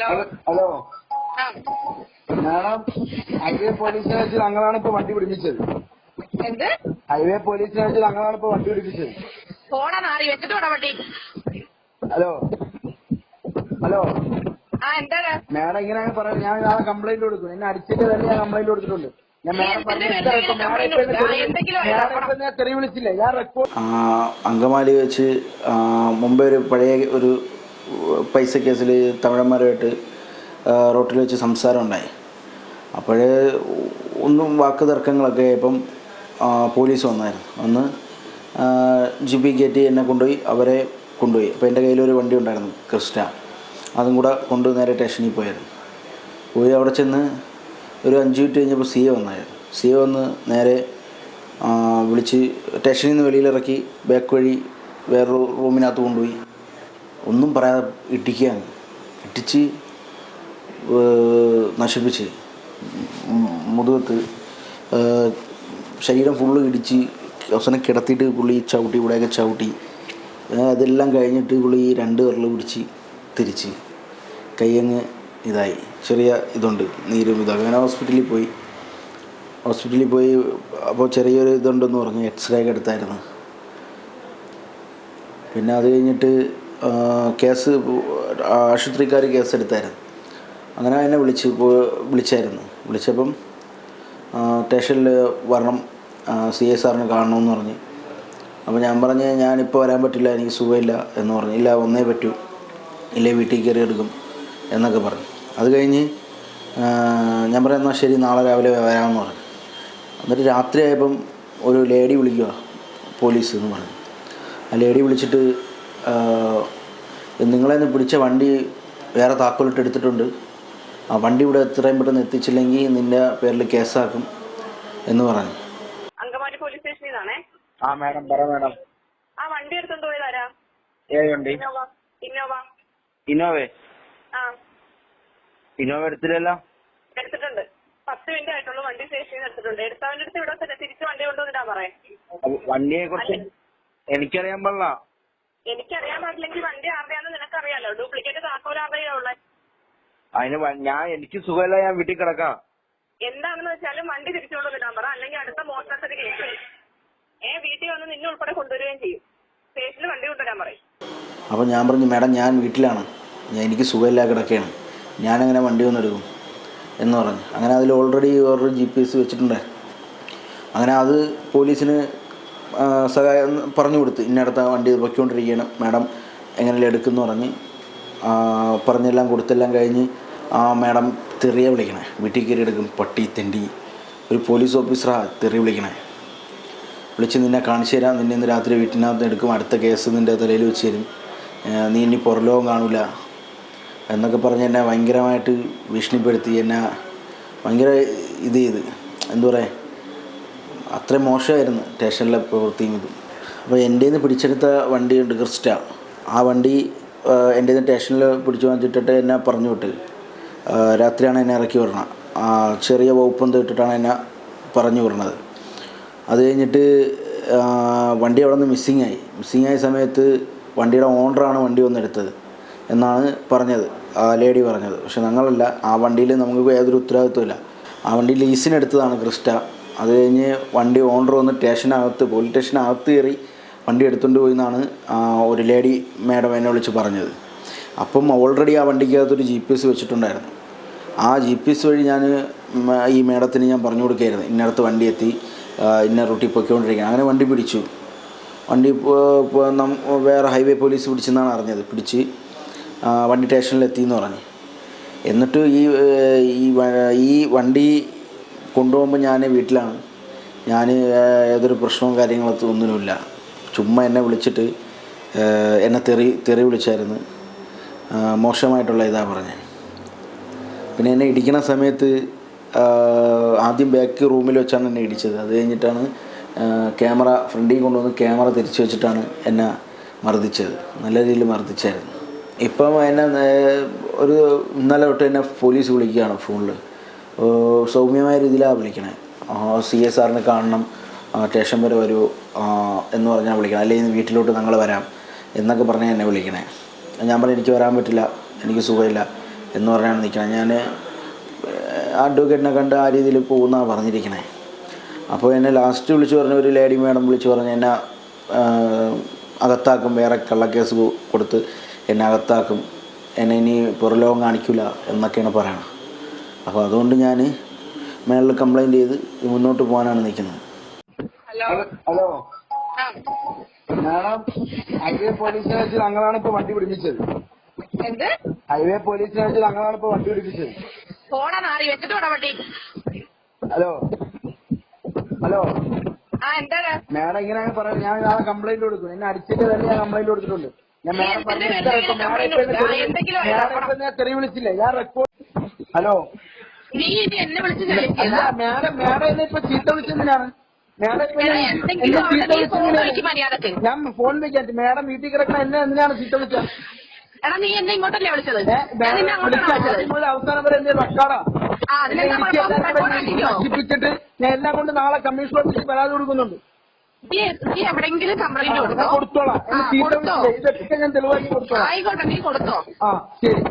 Hello madam highway പോലീസിനെ വെച്ച് ഞങ്ങളാണ് ഇപ്പൊ വണ്ടി പിടിപ്പിച്ചത്. എന്ത്? ഹൈവേ പോലീസിനെ വെച്ച് ഞങ്ങളാണ് ഇപ്പൊ വണ്ടി പിടിപ്പിച്ചത്. പോടാ നാറി വെച്ചിട്ട് പോടാ വണ്ടി. ഹലോ ഹലോ ആ എന്താണ് മാഡം ഇങ്ങനെ പറയാം ഞാൻ നാളെ കംപ്ലൈന്റ് കൊടുക്കും എന്നെ അടിച്ചിട്ട് തന്നെ ഞാൻ കംപ്ലൈന്റ് കൊടുത്തിട്ടുണ്ട് അങ്കമാലി വെച്ച് മുമ്പേ ഒരു പഴയ ഒരു പൈസ കേസിൽ തമിഴന്മാരുമായിട്ട് റോട്ടിൽ വെച്ച് സംസാരം ഉണ്ടായി അപ്പോഴേ ഒന്നും വാക്ക് തർക്കങ്ങളൊക്കെ ഇപ്പം പോലീസ് വന്നായിരുന്നു. വന്ന് ജിബി കയറ്റി എന്നെ കൊണ്ടുപോയി അവരെ കൊണ്ടുപോയി. അപ്പോൾ എന്റെ കയ്യിലൊരു വണ്ടി ഉണ്ടായിരുന്നു ക്രിസ്റ്റ. അതും കൂടെ കൊണ്ട് നേരെ സ്റ്റേഷനിൽ പോയായിരുന്നു. പോയി അവിടെ ചെന്ന് ഒരു അഞ്ച് മിനിറ്റ് കഴിഞ്ഞപ്പോൾ സി എ വന്നായിരുന്നു. സി എ വന്ന് നേരെ വിളിച്ച് സ്റ്റേഷനിൽ നിന്ന് വെളിയിലിറക്കി ബാക്ക് വഴി വേറൊരു റൂമിനകത്ത് കൊണ്ടുപോയി. ഒന്നും പറയാതെ ഇടിക്കുകയാണ്. ഇടിച്ച് നശിപ്പിച്ച്. മുതുകത്ത് ശരീരം ഫുള്ള് ഇടിച്ച് അവസാനം കിടത്തിയിട്ട് പുള്ളി ചവിട്ടി ഇവിടെയൊക്കെ ചവിട്ടി. അതെല്ലാം കഴിഞ്ഞിട്ട് പുള്ളി രണ്ട് വിരൽ പിടിച്ച് തിരിച്ച് കയ്യങ്ങ് ഇതായി. ചെറിയ ഇതുണ്ട് നീരും ഇതും. അങ്ങനെ ഹോസ്പിറ്റലിൽ പോയി. ഹോസ്പിറ്റലിൽ പോയി അപ്പോൾ ചെറിയൊരു ഇതുണ്ടെന്ന് പറഞ്ഞു എക്സ്റേ ഒക്കെ എടുത്തായിരുന്നു. പിന്നെ അത് കഴിഞ്ഞിട്ട് കേസ് ആശുപത്രിക്കാർ കേസ് എടുത്തായിരുന്നു അങ്ങനെ എന്നെ വിളിച്ച് വിളിച്ചായിരുന്നു. വിളിച്ചപ്പം സ്റ്റേഷനിൽ വരണം സി എസ് സാറിനെ കാണണമെന്ന് പറഞ്ഞ്. അപ്പോൾ ഞാൻ പറഞ്ഞ് ഞാനിപ്പോൾ വരാൻ പറ്റില്ല എനിക്ക് സുഖമില്ല എന്ന് പറഞ്ഞു. ഇല്ല ഒന്നേ പറ്റൂ. ഇല്ലേ വീട്ടിൽ കയറി എടുക്കും എന്നൊക്കെ പറഞ്ഞു. അത് കഴിഞ്ഞ് ഞാൻ പറയാം എന്നാൽ ശരി നാളെ രാവിലെ വരാമെന്ന് പറഞ്ഞു. എന്നിട്ട് രാത്രിയായപ്പം ഒരു ലേഡി വിളിക്കുക പോലീസ് എന്ന് പറഞ്ഞു. ആ ലേഡി വിളിച്ചിട്ട് നിങ്ങളെ നിന്ന് പിടിച്ച വണ്ടി വേറെ താക്കോലിട്ട് എടുത്തിട്ടുണ്ട്. ആ വണ്ടി ഇവിടെ എത്രയും പെട്ടെന്ന് എത്തിച്ചില്ലെങ്കിൽ നിന്റെ പേരിൽ കേസാക്കും എന്ന് പറഞ്ഞു. അങ്കമാലി പോലീസ് സ്റ്റേഷനിൽ നിന്നാണേ ആ മാഡം പറ മാഡം. ആ വണ്ടി എടുത്തോണ്ട് പോയത് ആരാ? ഏത് വണ്ടി? Innova Innova. ഇന്നോവേ? ആ. ഇന്നോവ എടുത്തില്ലല്ലോ? എടുത്തിട്ടുണ്ട്. പത്ത് മിനിറ്റ് ആയിട്ടുള്ളൂ വണ്ടി സ്റ്റേഷനിൽ നിന്ന് എടുത്തിട്ടുണ്ട്. എടുത്തവന്റെ അടുത്ത് ഇവിടെ തിരിച്ച് വണ്ടി കൊണ്ടുവന്നിട്ടാ പറയാം. അപ്പൊ വണ്ടിയെ കുറിച്ച് എനിക്കറിയാൻ പാടില്ല. എനിക്കറിയാൻ പാടില്ലെങ്കിൽ വണ്ടി ആരുടെയാണെന്ന് നിനക്കറിയാലോ? ഡ്യൂപ്ലിക്കേറ്റ് താക്കോൽ ആരുടെയാ ഉള്ളത് അതിന് വ- ഞാൻ എനിക്ക് സുഖമില്ല ഞാൻ വീട്ടിൽ കിടക്കാം. എന്താണെന്ന് വെച്ചാലും വണ്ടി തിരിച്ചുകൊണ്ട് വിടാൻ പറ അല്ലെങ്കിൽ അടുത്ത മോഷണത്തിന് കേസ് വരും. ഏ വീട്ടിൽ വന്ന് നിന്നെ ഉൾപ്പെടെ കൊണ്ടുവരികയും ചെയ്യും. സ്റ്റേഷനിൽ വണ്ടി കൊണ്ടുവരാൻ പറയും. അപ്പോൾ ഞാൻ പറഞ്ഞു മാഡം ഞാൻ വീട്ടിലാണ്. ഞാൻ എനിക്ക് സുഖമില്ല കിടക്കുകയാണ്. ഞാനെങ്ങനെ വണ്ടി വന്നെടുക്കും എന്ന് പറഞ്ഞു. അങ്ങനെ അതിൽ ഓൾറെഡി വേറൊരു ജി പി എസ് വെച്ചിട്ടുണ്ടായിരുന്നു അങ്ങനെ അത് പോലീസിന് സഹായം പറഞ്ഞു കൊടുത്ത് ഇന്നടത്ത വണ്ടി പൊയ്ക്കൊണ്ടിരിക്കുകയാണ് മാഡം എങ്ങനെ എടുക്കുമെന്ന് പറഞ്ഞ് പറഞ്ഞെല്ലാം കൊടുത്തെല്ലാം കഴിഞ്ഞ് ആ മാഡം തെറിയ വിളിക്കണേ വീട്ടിൽ കയറി എടുക്കും പട്ടി തെണ്ടി ഒരു പോലീസ് ഓഫീസറാ തെറി വിളിക്കണേ. വിളിച്ച് നിന്നെ കാണിച്ചു തരാം നിന്നെ ഇന്ന് രാത്രി വീട്ടിനകത്ത് എടുക്കും അടുത്ത കേസ് നിന്റെ തലയിൽ വെച്ച് തരും നീ ഇനി പുറലോകം കാണില്ല എന്നൊക്കെ പറഞ്ഞ് എന്നെ ഭയങ്കരമായിട്ട് ഭീഷണിപ്പെടുത്തി എന്നെ ഭയങ്കര ഇത് ചെയ്ത് എന്താ പറയുക അത്രയും മോശമായിരുന്നു സ്റ്റേഷനിലെ പ്രവൃത്തിയും ഇതും. അപ്പോൾ എന്റെ നിന്ന് പിടിച്ചെടുത്ത വണ്ടിയുണ്ട് ക്രിസ്റ്റ ആ വണ്ടി എന്റെ നിന്ന് സ്റ്റേഷനിൽ പിടിച്ചു വന്നിട്ടിട്ട് എന്നെ പറഞ്ഞു വിട്ട്. രാത്രിയാണ് എന്നെ ഇറക്കി വിടണം ആ, ചെറിയ വകുപ്പം ഇട്ടിട്ടാണ് എന്നെ പറഞ്ഞു വിടണത്. അത് കഴിഞ്ഞിട്ട് വണ്ടി അവിടെ നിന്ന് മിസ്സിങ് ആയി. മിസ്സിങ് ആയ സമയത്ത് വണ്ടിയുടെ ഓണറാണ് വണ്ടി വന്നെടുത്തത് എന്നാണ് പറഞ്ഞത്. ആ ലേഡി പറഞ്ഞത്. പക്ഷെ ഞങ്ങളല്ല ആ വണ്ടിയിൽ നമുക്ക് യാതൊരു ഉത്തരവാദിത്വമില്ല ആ വണ്ടി ലീസിനെടുത്തതാണ് ക്രിസ്റ്റ അത് കഴിഞ്ഞ് വണ്ടി ഓണർ വന്ന് സ്റ്റേഷനകത്ത് പോലീസ് സ്റ്റേഷനകത്ത് കയറി വണ്ടി എടുത്തുകൊണ്ട് പോയി എന്നാണ് ഒരു ലേഡി മാഡം എന്നെ വിളിച്ച് പറഞ്ഞത്. അപ്പം ഓൾറെഡി ആ വണ്ടിക്കകത്തൊരു ജി പി എസ് വെച്ചിട്ടുണ്ടായിരുന്നു. ആ ജി പി എസ് വഴി ഞാൻ ഈ മേഡത്തിന് ഞാൻ പറഞ്ഞു കൊടുക്കുകയായിരുന്നു ഇന്നടത്ത് വണ്ടി എത്തി ഇന്ന റൂട്ടിൽ പൊയ്ക്കൊണ്ടിരിക്കുകയാണ് അങ്ങനെ വണ്ടി പിടിച്ചു. വണ്ടി വേറെ ഹൈവേ പോലീസ് പിടിച്ചെന്നാണ് അറിഞ്ഞത്. പിടിച്ച് വണ്ടി സ്റ്റേഷനിൽ എത്തിയെന്ന് പറഞ്ഞു. എന്നിട്ട് ഈ ഈ വണ്ടി കൊണ്ടുപോകുമ്പോൾ ഞാൻ വീട്ടിലാണ്. ഞാൻ ഏതൊരു പ്രശ്നവും കാര്യങ്ങളൊക്കെ ഒന്നിനുമില്ല. ചുമ്മാ എന്നെ വിളിച്ചിട്ട് എന്നെ തെറി തെറി വിളിച്ചായിരുന്നു. മോശമായിട്ടുള്ള ഇതാ പറഞ്ഞത് പിന്നെ എന്നെ ഇടിക്കണ സമയത്ത് ആദ്യം ബാക്ക് റൂമിൽ വെച്ചാണ് എന്നെ ഇടിച്ചത്. അത് കഴിഞ്ഞിട്ടാണ് ക്യാമറ ഫ്രണ്ടിൽ കൊണ്ടുവന്ന് ക്യാമറ തിരിച്ചു വെച്ചിട്ടാണ് എന്നെ മർദ്ദിച്ചത്. നല്ല രീതിയിൽ മർദ്ദിച്ചായിരുന്നു. ഇപ്പം എന്നെ ഒരു ഇന്നലെ തൊട്ട് എന്നെ പോലീസ് വിളിക്കുകയാണ് ഫോണിൽ സൗമ്യമായ രീതിയിലാണ് വിളിക്കണേ. സി എസ് ആറിനെ കാണണം. സ്റ്റേഷൻ വരെ വരൂ. എന്ന് പറഞ്ഞാൽ വിളിക്കണം. അല്ലെങ്കിൽ വീട്ടിലോട്ട് ഞങ്ങൾ വരാം എന്നൊക്കെ പറഞ്ഞാൽ എന്നെ വിളിക്കണേ. ഞാൻ പറഞ്ഞു എനിക്ക് വരാൻ പറ്റില്ല. എനിക്ക് സുഖമില്ല എന്ന് പറഞ്ഞാണ് നിൽക്കുന്നത് ഞാൻ അഡ്വക്കേറ്റിനെ കണ്ട് ആ രീതിയിൽ പോകുന്നതാണ് പറഞ്ഞിരിക്കണേ. അപ്പോൾ എന്നെ ലാസ്റ്റ് വിളിച്ച് പറഞ്ഞ ഒരു ലേഡി മാഡം വിളിച്ച് പറഞ്ഞ് എന്നെ അകത്താക്കും. വേറെ കള്ളക്കേസ് കൊടുത്ത് എന്നെ അകത്താക്കും. എന്നെ ഇനി പുറലോകം കാണിക്കില്ല എന്നൊക്കെയാണ് പറയണത് അപ്പോൾ അതുകൊണ്ട് ഞാൻ മേളിൽ കംപ്ലൈന്റ് ചെയ്ത് മുന്നോട്ട് പോകാനാണ് നിൽക്കുന്നത്. ഹലോ. മാഡം ഹൈവേ പോലീസിനെ വെച്ച് ഞങ്ങളാണ് ഇപ്പൊ വണ്ടി പിടിപ്പിച്ചത്. എന്ത്? ഹൈവേ പോലീസിനെ വെച്ച് ഞങ്ങളാണ് ഇപ്പൊ വണ്ടി പിടിപ്പിച്ചത്. ഹലോ. ഹലോ. മാഡം ഇങ്ങനെ പറയാം ഞാൻ നാളെ കംപ്ലൈന്റ് കൊടുക്കും എന്നെ അടിച്ചിട്ട് തന്നെ ഞാൻ കംപ്ലൈന്റ് കൊടുത്തിട്ടുണ്ട്. ഞാൻ മാഡം പറഞ്ഞ തെറി വിളിച്ചില്ലേ. ഞാൻ റെക്കോർഡ് ഹലോ. നീ ഇനി എന്നെ വിളിച്ച് അല്ല കളിക്കുക മാഡം മാഡം എന്നെ ഇപ്പൊ ചീത്ത വിളിച്ചെന്തിനാണ്? മാഡം ഇപ്പൊ എടാ, എന്നെ- എന്തെങ്കിലും എന്നെ അവിടെ നീ ഫോൺ വിളിച്ചെന്തിനാണ്? വിളിക്കും മര്യാദയ്ക്ക്. ഞാൻ ഫോൺ വെക്കാൻ മാഡം വീട്ടിൽ കിടക്കണ എന്നെ എന്തിനാണ് ചീത്ത വിളിച്ചത്? എടാ നീ എന്നെ ഇങ്ങോട്ടല്ലേ വിളിച്ചത്? ഏ, ഞാൻ നിന്നെ മാഡം അങ്ങോട്ടാണ് വിളിച്ച വിളിച്ചത്? ആദ്യം മുതൽ അവസാനം വരെ എന്റെ റെക്കോർഡാ ആ? എല്ലാം record ആക്കിക്കോ. നശിപ്പിച്ചിട്ട് ഞാൻ എല്ലാം കൊണ്ട് നാളെ കമ്മീഷൻ ഓഫീസിൽ പരാതി കൊടുക്കുന്നുണ്ട്. നീ നീ എവിടെങ്കിലും കംപ്ലൈന്റ് ഞാൻ കൊടുത്തോ? കൊടുത്തോളാം. ആ, ചീത്ത കൊടുത്തോ? വിളിച്ചില്ലേ ഇതൊക്കെ ഞാൻ തെളിവാക്കി കൊടുത്തോളാം. ആയിക്കോട്ടെ നീ കൊടുത്തോ? ആ ശരി.